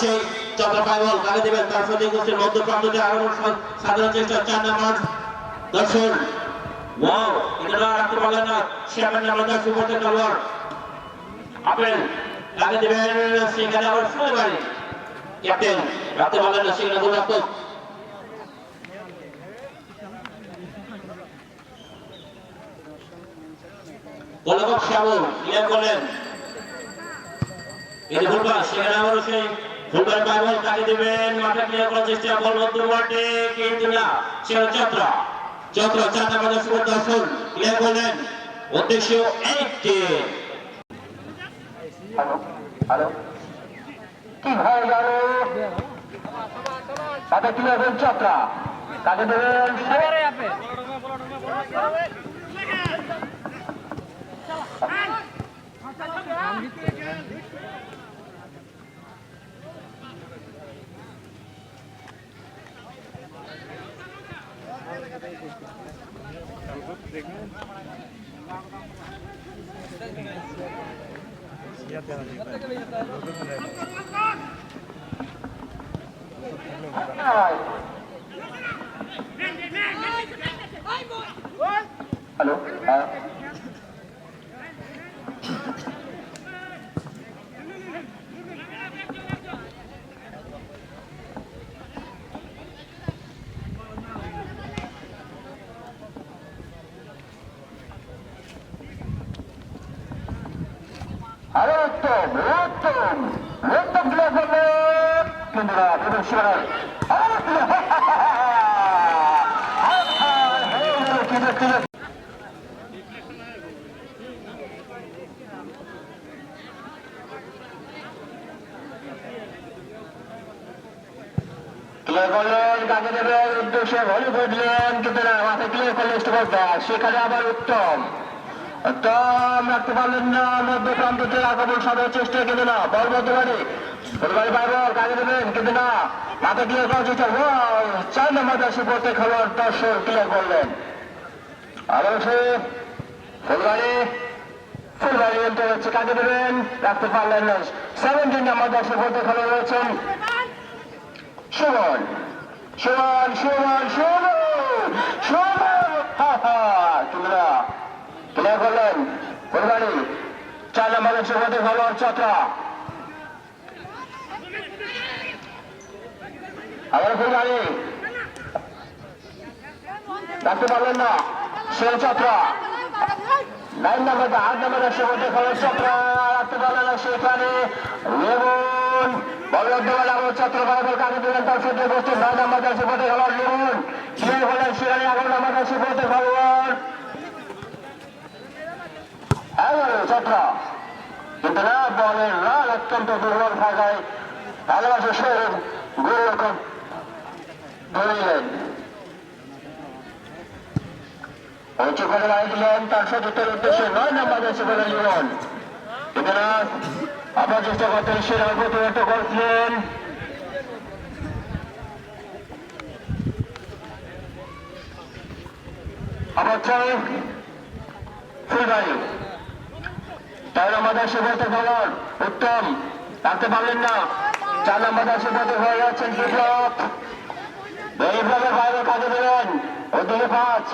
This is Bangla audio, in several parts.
সেই চক্র পাইবল কাকে দেবেন। তার সাথে গোষ্ঠীর মধ্য প্রান্ততে আগানোর সাধারণ চেষ্টা চার নাম্বার। দর্শন ওয়াও, এটা রাখতে পারলেন না সেখানে দশ উপর খেলোয়াড়। আপেল কাকে দেবেন সেখানে আবার শুনে পারে ক্যাপ্টেন রাখতে পারলেন না, সেখানে গোলরক্ষক গোলরক্ষক শ্যামল, ক্লিয়ার করলেন। যে ফুটবল সেখানে আবারও সেই ফুটবল বাইবল কাকে দেবেন, মাঠে ক্লিয়ার করার চেষ্টা বল মধ্য মাঠে কিন্তু না সেখানে চত্র চত্র চার নাম্বার দশ উপর দর্শন ক্লিয়ার করলেন, উদ্দেশ্য একটি। Hello hello. কি কি হ্যাঁ আরে উত্তম উত্তম উত্তম প্লে করলে কিন্তু না কিন্তু শিবায় কিন্তু কিন্তু ক্লিয়ার করলেন কাকে দেবেন উদ্দেশ্যে রাখতে পারলেন না, মধ্য প্রান্ততে আক্রমণ সাধারণ চেষ্টা কিন্তু না বল মধ্যমানে ফুটবল বাইবল দেবেন কিন্তু না। মাথায় ক্লিয়ার করার চেষ্টা। চার নম্বর দশে পড়তে খেলোয়াড় দর্শক ক্লিয়ার করলেন। সে ফুলবাড়ি ফুলবাড়ি বলতে হচ্ছে, কাকে দেবেন? রাখতে পারলেন না। সেভেন্টিন নম্বর দশে পড়তে খেলোয়াড় রয়েছেন সুমন সুমন সুমন সুমন সুমন! চার নম্বরের সুমতে খেলোয়াড় চত্রা আবার রাখতে পারলেন না। সে চত্রা নাইন নাম্বার আট নাম্বারের সুমতে খেলোয়াড় চত্রা রাখতে পারলেন না সেখানে লেবুন বল্লভদেওয়াল আবার চত্র বাবুর কাকে দিলেন তার সাথে বসতে। নয় নাম্বার দশে পথে খেলোয়াড় লেবুন সেই হলেন সেখানে এগারো নাম্বার দশে পথে খেলোয়াড়। এগারো কিন্তু না বলের রান অত্যন্ত দুর্বল ফাঁকায়। ভালোবাসে শরীর গোলরক্ষক ধরিলেন করে দিলেন তার সতীর্থের উদ্দেশ্যে নয় নাম্বার দেশে উত্তম রাখতে পারলেন না চার নম্বর সুব্রত হয়ে যাচ্ছেন বিপ্লব বিপ্লবের বাইরে কাজে দেবেন ওদিকে পাঁচ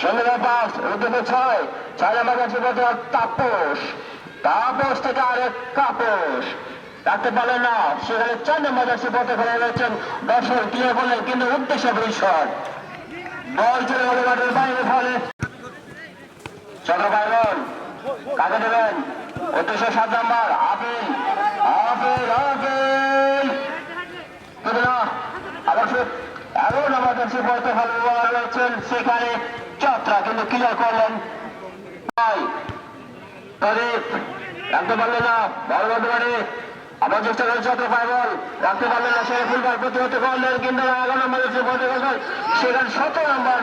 ষোলো পাঁচ ওদিকে ছয়। ছয় নম্বর তাপস। তাপস থেকে আরেক কাপস। রাখতে পারলেন না। সেখানে চার নম্বর সুব্রত হয়ে যাচ্ছেন দর্শক ক্লিয়ার করলেন কিন্তু উদ্দেশ্য পরিষদ। বল চলে গেল মাঠের বাইরে, ফলে ছোট বাইরন কাকে দেবেন। উদ্দেশ্য সাত নাম্বার, আপিল আপিল আপিল। আবার নাম্বার কাছে পড়তে খেলোয়াড় রয়েছেন। সেখানে চত্রা কিন্তু ক্লিয়ার করলেন রাখতে পারলেন না, বল বর্তমানে আবার চেষ্টা করে চত্র পাইবল রাখতে পারলেন না সে ফুলবার প্রতিহত করলেন, কিন্তু এগারো নম্বর সেখানে সতেরো নম্বর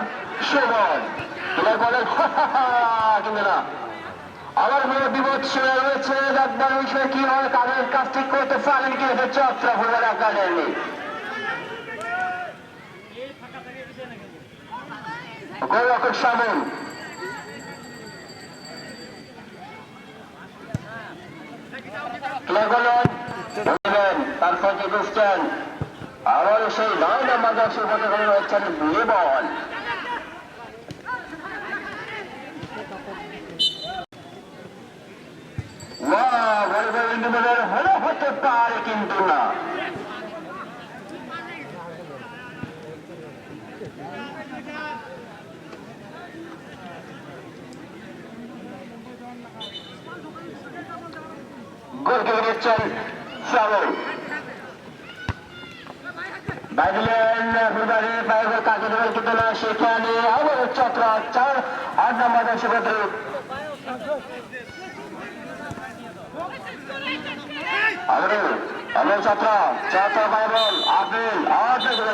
সুমন ক্লিয়ার করলেন কিন্তু না। আমার মনে বিপদ শুরু রয়েছে, একবার বিষয়ে কি হয় কাজ ঠিক করতে পারেন কি? হচ্ছে চত্রা ফুটবল একাডেমি গোলকের সামন ক্লিয়ার করলেন তার পর্যায়ে বুঝছেন আবার সেই নয় নম্বর দর্শক রয়েছেন ভলিবল ইন্ডিভিজুয়াল হলে হতে পারে কিন্তু না গোল করে নিচ্ছেন শ্রাবণ বাইরে কাকে দেবেন কিন্তু না চার আট নম্বর আলো ছাত্র ছাত্র বাইবল আপিল আপিল বলে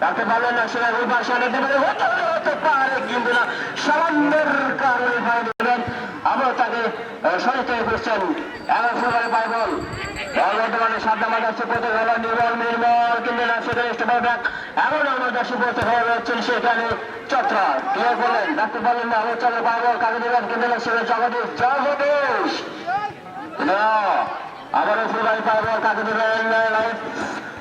তাকে ভালো না, সেটা রূপার সামনে দেবে হতে হতে পারে, কিন্তু না সামান্যের কারণে ভাই দেবেন আবার তাকে সরিতে করছেন নির্মল নির্মল না বলেন না না জগদীশ। জগদীশ আবারও কাকে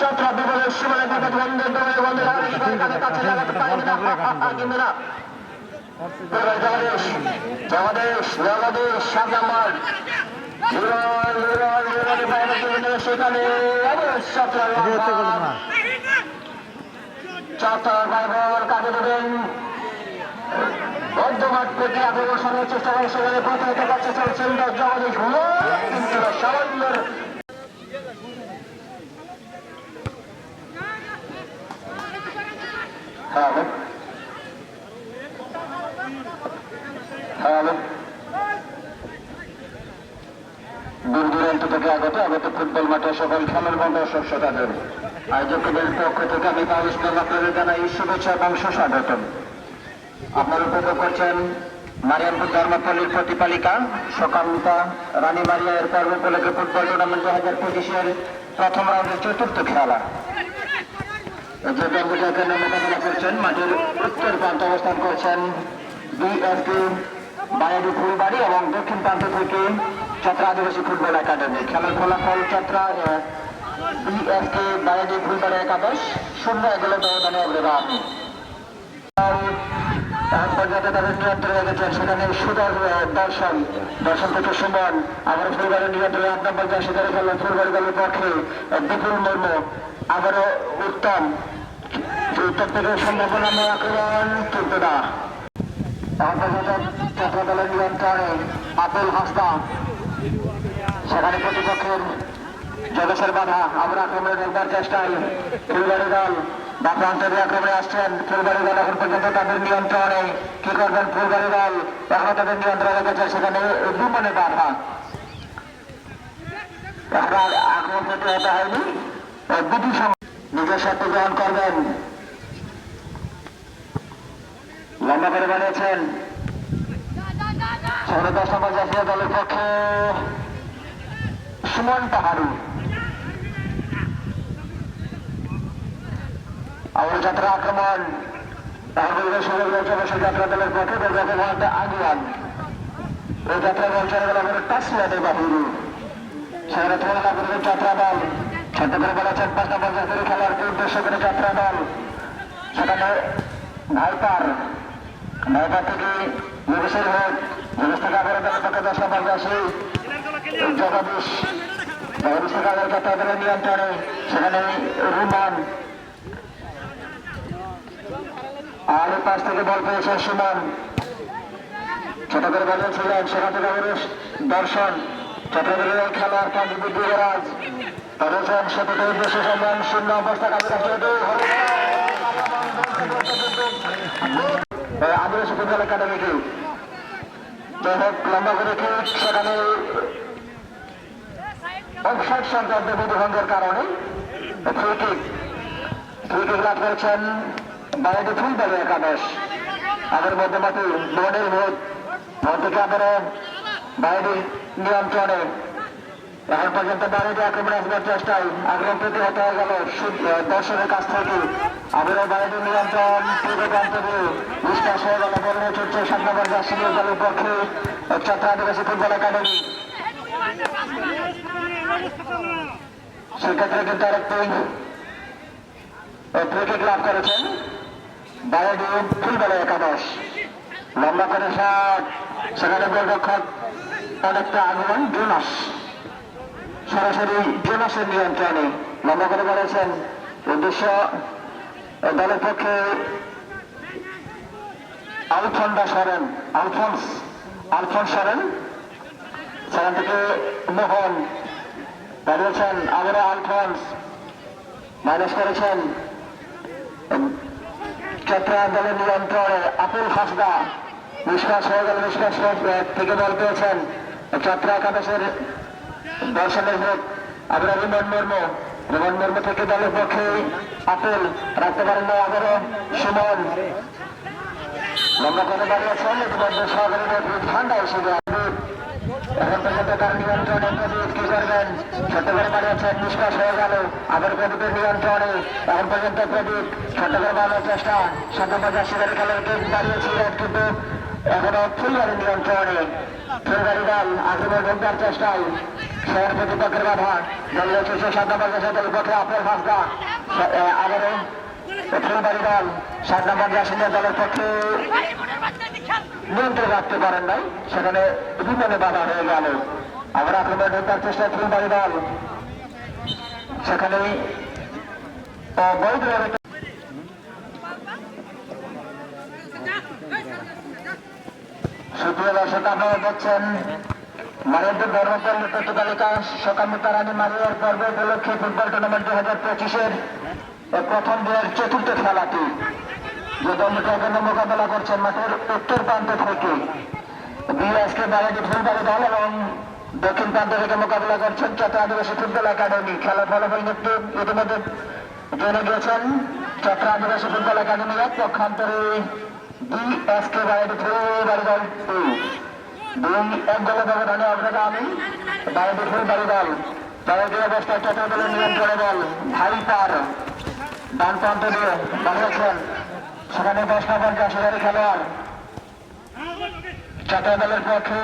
চট্রা বিপদের সীমানা থেকে বন্ধের দৌড়ে বন্ধে লাগাতে কাছে লাগাতে পারেন না কিন্তু না। জগদীশ জগদীশ সাত নম্বর। সেখানে চট্টর বাইবল কাকে দেবেন। আক্রমণ সামনের চেষ্টা করে সেখানে থাকার চেষ্টা করছেন জগদীশ। হলো হ্যালো হ্যালো দূর দূরান্ত থেকে আগত আগত ফুটবল মাঠে সকল খেলার বন্ধ দর্শক শ্রোতাদের আয়োজকদের পক্ষ থেকে আমি পারুষ আপনাদের জানাই শুভেচ্ছা এবং সুস্বাগতম। আপনারা উপভোগ করছেন মারিয়ামপুর ধর্মপল্লীর প্রতিপালিকা, সকামিতা রানী মারিয়া এর পর্ব উপলক্ষে ফুটবল টুর্নামেন্ট দু হাজার পঁচিশের প্রথম রাউন্ডের চতুর্থ খেলা। যে দলগুলো এখানে করছেন মাঠের উত্তর প্রান্তে অবস্থান করছেন বিএসপি বায়াডি ফুলবাড়ি এবং দক্ষিণ প্রান্ত থেকে চত্রা আদিবাসী ফুটবল একাডেমি খেলার ফলাফল চত্রা বিএসকে বায়াডি ফুলবাড়ি একাদশ শূন্য এগুলো ব্যবধানে অগ্রগাম এখন তাদের নিয়ন্ত্রণে রেখেছেন সেখানে সুদর দর্শন দর্শন থেকে সুমন আবার ফুলবাড়ির নিয়ন্ত্রণে আট নম্বর দশে ধরে খেললো ফুলবাড়ি দলের পক্ষে বিপুল মুর্মু আবারও উত্তম। উত্তর থেকে সম্ভাবনাময় আক্রমণ কিন্তু না এখন পর্যন্ত চট্র দলের নিয়ন্ত্রণে আবুল হাসদা সেখানে প্রতিপক্ষের জগসের বাধা। আমরা আক্রমণে দেখবার চেষ্টায় ফুলবাড়ি দল বা প্রান্তের আক্রমণে আসছেন। ফুলবাড়ি দল এখন পর্যন্ত তাদের নিয়ন্ত্রণে কি করবেন ফুলবাড়ি দল? এখনও তাদের নিয়ন্ত্রণে রেখেছে সেখানে দুমনে বাধা। এখন আক্রমণ করতে হতে হয়নি। দুটি নিজের সাথে গ্রহণ করবেন। লম্বা করে বানিয়েছেন। সাড়ে দশ নম্বর জাতীয় দলের পক্ষে সুমন পাহাড়ি। আউল যাত্রা আক্রমণ। তাহলে সুযোগ রয়েছে অবশ্যই যাত্রা দলের পক্ষে দুর্গাকে বলতে আগুয়ান। এই যাত্রা গেল আমাদের টাসলাতে বাহিনী সেখানে তুলনা করবে যাত্রা দল করে বলেছেন পাঁচ নম্বর জাতীয় খেলার উদ্দেশ্য করে সেখানে ভাইপার। ভাইপার থেকে যোগেশের হোক যোগেশ থেকে আবার দলের পক্ষে দশ নম্বর আসে জগদীশ অবস্থাকালের চট্টগ্রামের নিয়ন্ত্রণে? সেখানে রুমান। আর পাশ থেকে বল পেয়েছে সুমন। ছোট করে বানিয়েছিলেন সেখান থেকে দর্শন। চট্টগ্রামের খেলার কাজী যুবরাজ করেছেন সেতুতে উদ্দেশ্যে সম্মান শূন্য অবস্থা কাজে আদিবাসী ফুটবল একাডেমিকে যাই হোক লম্বা করে ঠিক সেখানে অফসাইড সংক্রান্ত বিধিভঙ্গের কারণে ফ্রি কিক লাভ করেছেন বাইরে ফুলবাড়ি একাদশ আগের মধ্যমাতি বোর্ডের ভোট। ভোট থেকে বাইরে নিয়ন্ত্রণে। এখন পর্যন্ত বাইরে আক্রমণ আসবার চেষ্টায় আগ্রহ প্রতিহত হয়ে গেল দর্শকের কাছ থেকে। আবারও বাইরে নিয়ন্ত্রণ, পূর্ব প্রান্ত দিয়ে বিশ্বাস হয়ে গেল বল নিয়ে সাত নম্বর জার্সিনীয় দলের পক্ষে। চট্টগ্রাম আদিবাসী ফুটবল একাডেমি। সেক্ষেত্রে কিন্তু আরেকটি ক্রিকেট লাভ করেছেন বাইরে ফুলবেলা একাদশ। লম্বা করে শট সেখানে গোলরক্ষক অনেকটা আগমন, জোনাস। সরাসরি জোনাসের নিয়ন্ত্রণে লম্বা করে বলেছেন, উদ্দেশ্য দলের পক্ষে আলফন্ডা সরেন, আলফন্স আলফন্স সরেন। সেখান থেকে মোহন দাঁড়িয়েছেন আবারও আলফন্স মাইনাস করেছেন। চট্টগ্রাম দলের নিয়ন্ত্রণে আপুল হাসদা নিষ্কাশ হয়ে গেল, নিষ্কাশ থেকে বল পেয়েছেন। চট্টগ্রাম একাদশের দর্শনের হোক আবার রিমন মুর্মু রিমন মুর্মু থেকে দলের পক্ষে। আপুল রাখতে পারেন না আবারও সুমন। লম্বা করে দাঁড়িয়েছেন ইতিমধ্যে সহকারীদের ঠান্ডা নিষ্কাশ হয়ে গেল। আবার প্রদীপের নিয়ন্ত্রণে। এখন পর্যন্ত প্রদীপ ছোট করে চেষ্টা। সন্তান শিকারী খেলার গেম দাঁড়িয়েছিলেন কিন্তু এখনও ফুলবাড়ির নিয়ন্ত্রণে। ফুলবাড়ি দল আক্রমণ ঢোকার চেষ্টায়। শহর প্রতিপক্ষের বাধা। দল রয়েছে সাত নম্বর দেশের পক্ষে আপেল হাসদা আবারও ফুলবাড়ি দল সাত নম্বর জাসিনের দলের পক্ষে নিয়ন্ত্রণ রাখতে পারেন নাই। সেখানে বিমানে বাধা হয়ে গেল। আবার আক্রমণ ঢোকার চেষ্টা ফুলবাড়ি দল। সেখানে বৈধভাবে সুপ্রিয় দর্শক আপনারা দেখছেন মারিয়াদের ধর্মপল্ল প্রতিপালিকা সকামিতা রানী মারিয়ার পর্ব উপলক্ষে ফুটবল টুর্নামেন্ট দু হাজার পঁচিশের প্রথম দিনের চতুর্থ খেলাটি। যে দলটি এখানে মোকাবেলা করছেন মাঠের উত্তর প্রান্ত থেকে। বিএসকে বাগাটি ফুটবল দল এবং দক্ষিণ প্রান্ত থেকে মোকাবেলা করছেন চট্ট আদিবাসী ফুটবল একাডেমি। খেলার ফলাফল কিন্তু ইতিমধ্যে জেনে গিয়েছেন। চট্ট আদিবাসী ফুটবল একাডেমি এক পক্ষান্তরে বিএসকে বাগাটি ফুটবল দল দুই এক দলে ব্যবধানে অগ্রগামী বাইরে বাড়ি দল বাইরে অবস্থায় চট্ট দলের নিয়ন্ত্রণে দল ভাই পার ডান প্রান্ত দিয়ে বানিয়েছেন সেখানে দশ নম্বর জাসিদারি খেলোয়াড়। চট্ট দলের পক্ষে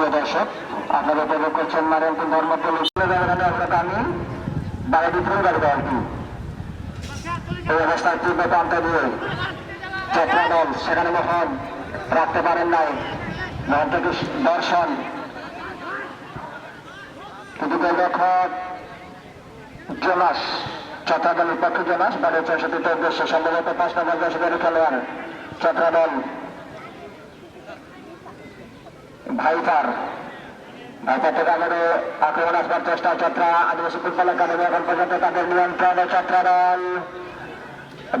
সুপ্রিয় দর্শক আপনারা উপভোগ করছেন মারিয়ামপুর ধর্মপুর ব্যবধানে অগ্রগামী বাইরে ফুল গাড়ি দলটি এই অবস্থায় তীব্র প্রান্ত দিয়ে? চট্রা সেখানে মোহন রাখতে পারেন নাই মোহন দর্শন। কিন্তু গোলরক্ষক জোনাস দলের পক্ষে জোনাস, বারো চৌষট্টিতে উদ্দেশ্যে সম্ভবত পাঁচ নম্বর দশকের খেলোয়াড় চট্রা দল ভাইপার ভাইপার থেকে আমাদের আক্রমণ আসবার চেষ্টা চট্রা আদিবাসী ফুটবল একাডেমি এখন পর্যন্ত তাদের নিয়ন্ত্রণে চট্রা দল।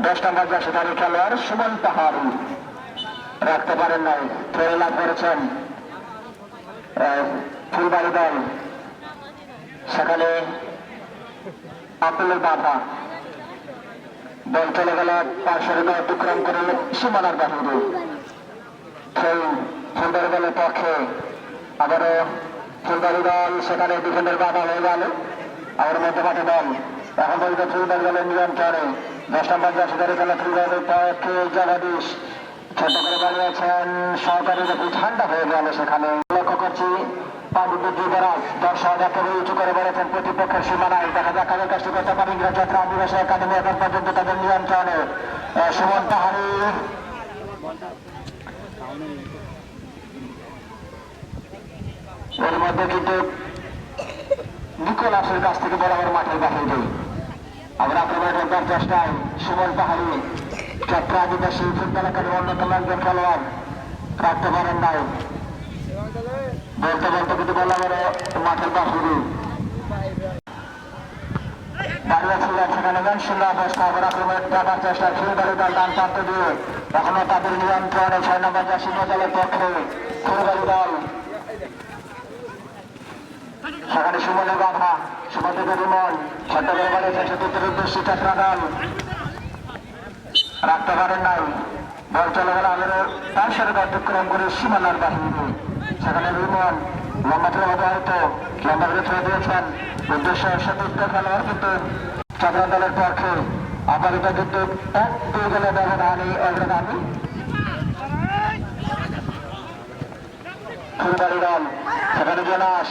দশ নম্বর জাসিদারি খেলোয়াড় সুমন পাহাড়ি। রাখতে পারেন নাই ট্রেন লাভ করেছেন। ফুলবাড়ি দল। সেখানে আপুলের বাধা। বল চলে গেল পার্শ্বের অতিক্রম করে সীমানার বাহিরে। সেই দলের পক্ষে আবারও ফুলবাড়ি দল, সেখানে ডিফেন্ডার বাধা হয়ে গেল। আবার মধ্যপাঠে দল। এখন পর্যন্ত ফুলবাড়ি দলের নিয়ন্ত্রণে দশ নম্বর জার্সি ধরে খেলা ত্রিবেণীর পক্ষে জগদীশ। ছোট করে দেখি ঠান্ডা হয়ে গেল সেখানে। লক্ষ্য করছি পাণ্ডুদ্দ যুবরাজ দর্শক উঁচু করে বলেছেন প্রতিপক্ষের সীমানায় দেখা যাক কাদের কাজটি করতে আদিবাসী একাডেমি এখন পর্যন্ত তাদের নিয়ন্ত্রণে। সুমন পাহাড়ি এর মধ্যে কিন্তু নিকোলাসের কাছ থেকে বরাবর মাঠের বাহির দেই আমরা আক্রমণের ঢোকার চেষ্টায় সুমন পাহাড়ি চট্র আদিবাসী ফুটবল একাডেমি অন্যতম একজন খেলোয়াড়, রাখতে পারেন নাই। বলতে বলতে কিন্তু বরাবর মাঠের বাহির। চেষ্টা ফুলবাড়ি দল ডান প্রান্ত দিয়ে। এখনও তাদের নিয়ন্ত্রণে ছয় নম্বর জাসি দলের পক্ষে ফুলবাড়ি দল সেখানে সুমনের বাধা বিমন ছোট্ট করে বলেছে চতুর্থের উদ্দেশ্যে চাকরা দল। রাখতে পারেন নাই বল চলে গেল আগে তার সাথে অতিক্রম করে সীমানার বাহিনী। সেখানে বিমন লম্বা থেকে অবহিত লম্বা করে ছেড়ে দিয়েছেন। উদ্দেশ্য সতীর্থ খেলোয়াড় কিন্তু চাকরা দলের পক্ষে আপাতত কিন্তু এক দুই গেলে ব্যবধানে অগ্রগামী। ফুলবাড়ি দল, সেখানে জনাস।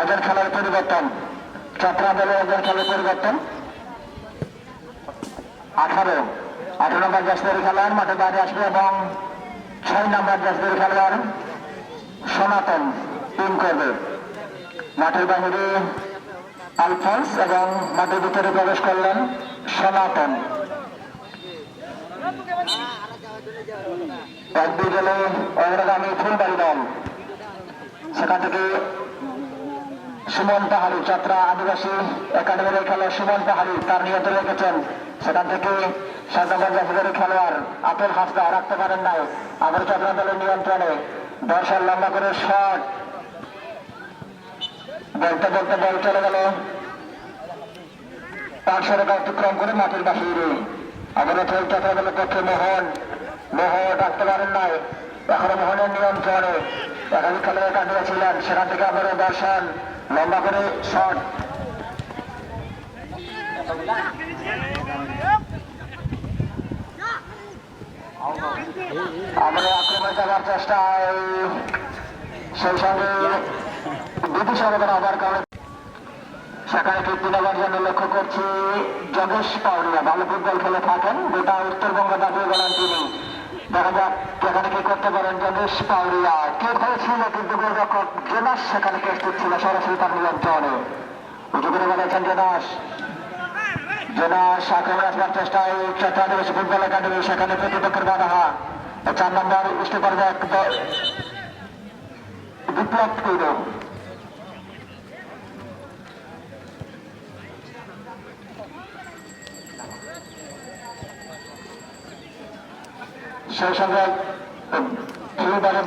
একজন খেলার পরিবর্তন চট্টগ্রাম দলের একজন খেলার পরিবর্তন। আঠারো আঠারো নম্বর জাসদের খেলোয়াড় মাঠে বাইরে আসবে এবং ছয় নম্বর জাসদের খেলোয়াড় সনাতন টিম করবে। মাঠের বাহিরে আলফান্স এবং মাঠের ভিতরে প্রবেশ করলেন সনাতন। এক দুই গেলে অগ্রগামী ফুলবাড়ি দল। সেখান থেকে সুমন পাহাড়ি যাত্রা, আদিবাসী একাডেমির খেলোয়াড় সুমন পাহাড়ি তার নিয়ন্ত্রণে রেখেছেন সেখান থেকে সাজাবাদ জাফিদের খেলোয়াড় আপেল হাসদা রাখতে পারেন নাই। আবার চট্টগ্রাম দলের নিয়ন্ত্রণে দর্শন লম্বা করে শট। বলতে বলতে বল চলে গেল। পাঁচ অতিক্রম করে মাটির বাহিরে আবার খেল চট্টগ্রাম দলের পক্ষে মোহন মোহন রাখতে পারেন নাই। এখনও মোহনের নিয়ন্ত্রণে। খেলোয়াড় কাটিয়েছিলেন সেখান থেকে আবারও দর্শন। লম্বা করে শট। আমরা আক্রমণ করার চেষ্টায় সেই সঙ্গে দুটি সমাধান আবার কারণে সেখানে কীর্তি নেওয়ার জন্য লক্ষ্য করছি। যোগেশ পাউরিয়া ভালো ফুটবল খেলে থাকেন। গোটা উত্তরবঙ্গ দাবিয়ে গেলেন তিনি। দেখা যাক এখানে কি করতে পারেন যোগেশ পাউরিয়া কে হয়েছিল কিন্তু গোলরক্ষক সেখানে প্রস্তুত ছিল সরাসরি তার নিয়ন্ত্রণে উঁচু করে বলেছেন জেনাস। জেনাস আক্রমণ আসবার চেষ্টায় চট্টগ্রাম ফুটবল একাডেমি। সেখানে প্রতিপক্ষের বাধা চার নম্বর ব্যাক বিপ্লব কইল সেই সঙ্গে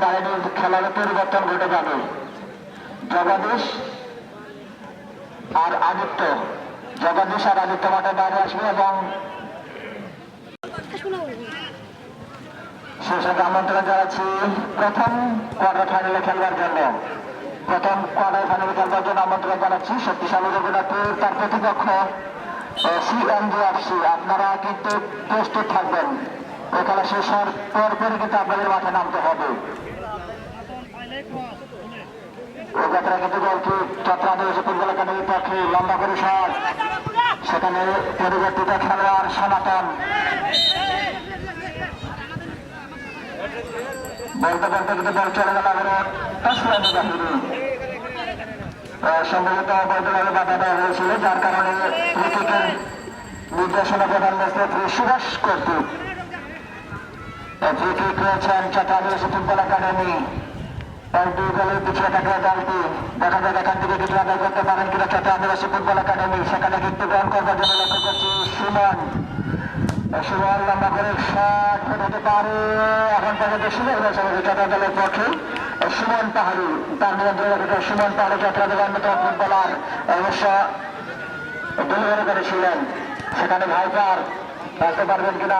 বাইরে খেলার পরিবর্তন ঘটে যাবে জগদীশ আর আদিত্য। জগদীশ আর আদিত্য মাঠের বাইরে আসবে এবং সেই সঙ্গে আমন্ত্রণ জানাচ্ছি প্রথম কোয়ার্টার ফাইনালে খেলবার জন্য। প্রথম কোয়ার্টার ফাইনালে খেলবার জন্য আমন্ত্রণ জানাচ্ছি শক্তিশালী রঘুনাথপুর তার প্রতিপক্ষ সিএনজিএফসি আপনারা কিন্তু প্রস্তুত থাকবেন। এই খেলা শেষ হওয়ার পরপরই কিন্তু আপনাদের মাঠে নামতে হবে। লম্বা সেখানে সনাতন। বলতে বলতে সম্ভবত বৈধভাবে বাধা দেওয়া হয়েছিল, যার কারণে নির্দেশনা প্রধান সুভাষ কর্তৃক কিক রয়েছেন চট্টগ্রাম ফুটবল একাডেমি। আর দুই দলের পিছিয়ে এখান থেকে কিছু আদায় করতে পারেন কিনা চট্ট আদিবাসী ফুটবল একাডেমি। সেখানে কিন্তু গ্রহণ করবার জন্য লক্ষ্য করছি সুমন। করে শট হতে পারে। দলের সুমন পাহাড়ি। তার নিয়ন্ত্রণ সুমন পাহাড়ি চট্টগ্রামের অন্যতম ফুটবলার। অবশ্য ডেলিভারি করেছিলেন। সেখানে ভাইপার আসতে পারবেন কিনা?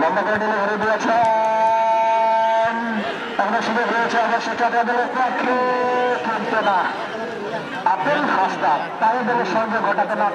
লম্বা করে ডেলিভারি দিয়েছেন। আমরা সুযোগ রয়েছে অবশ্য সেটা দলের পক্ষে কিন্তু না। আপেল হাসদার তাই দলের সঙ্গে ঘটাতে না